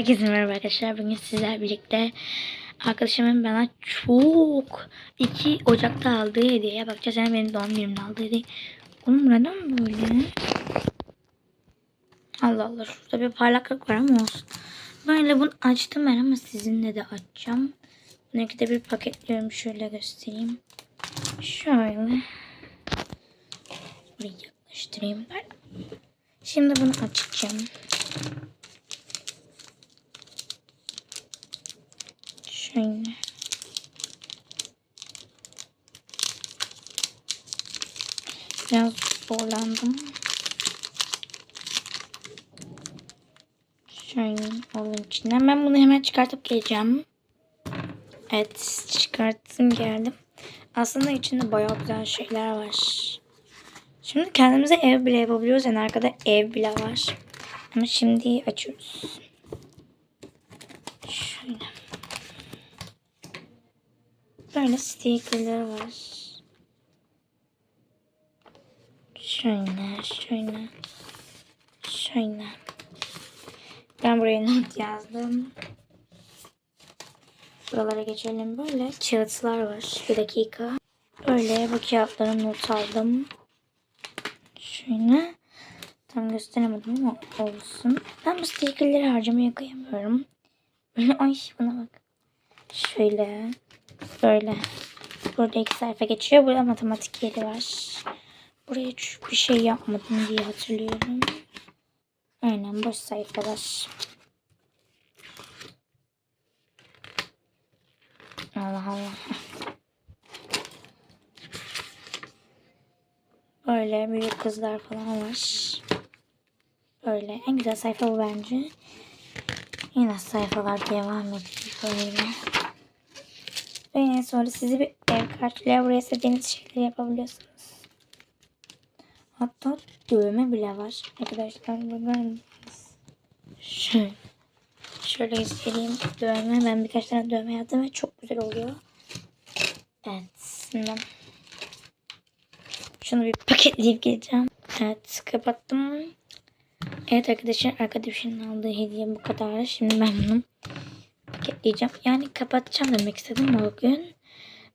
Herkese merhaba arkadaşlar. Bugün sizler birlikte arkadaşımın bana çok 2 Ocak'ta aldığı hediyeye bakacağız. Yani benim doğum günümde aldığı hediye. Oğlum neden böyle? Allah Allah şurada bir parlaklık var ama olsun. Böyle bunu açtım ben ama sizinle de açacağım. Bunu de bir paketliyorum. Şöyle göstereyim. Şöyle. Burayı yaklaştırayım ben. Şimdi bunu açacağım. Şöyle. Biraz zorlandım. Şöyle onun içinden. Ben bunu hemen çıkartıp geleceğim. Evet çıkarttım geldim. Aslında içinde bayağı güzel şeyler var. Şimdi kendimize ev bile yapabiliyoruz. Yani arkada ev bile var. Ama şimdi açıyoruz. Şöyle. Böyle stickerları var. Şöyle, şöyle. Şöyle. Ben buraya not yazdım. Buralara geçelim. Böyle kağıtlar var. Bir dakika. Böyle bu kağıtlara not aldım. Şöyle. Tam gösteremedim ama olsun. Ben bu stickerleri harcamaya kıyamıyorum. Ay buna bak. Şöyle. Böyle. Burada iki sayfa geçiyor. Burada matematik yeri var. Buraya hiçbir şey yapmadım diye hatırlıyorum. Aynen boş sayfalar. Allah Allah. Böyle büyük kızlar falan var. Böyle en güzel sayfa bu bence. Yine sayfalar devam ediyor böyle. Ve sonra sizi bir ev kartıyla buraya istediğiniz şeyleri yapabiliyorsunuz. Hatta dövme bile var. Arkadaşlar bakar mısınız? Şöyle. Şöyle göstereyim. Dövme. Ben birkaç tane dövme yaptım ve çok güzel oluyor. Evet. Şimdi şunu bir paketleyip geleceğim. Evet. Kapattım. Evet arkadaşlar. Arkadaşımın aldığı hediye bu kadar. Şimdi ben bunu paketleyeceğim. Yani kapatacağım demek istedim bugün.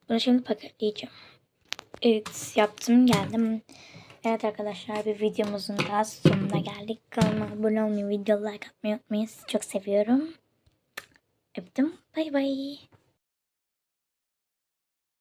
Bunu şimdi paketleyeceğim. Evet yaptım geldim. Evet arkadaşlar bir videomuzun daha sonuna geldik. Kanalıma abone olmayı, video like atmayı unutmayın. Sizi çok seviyorum. Öptüm. Bay bay.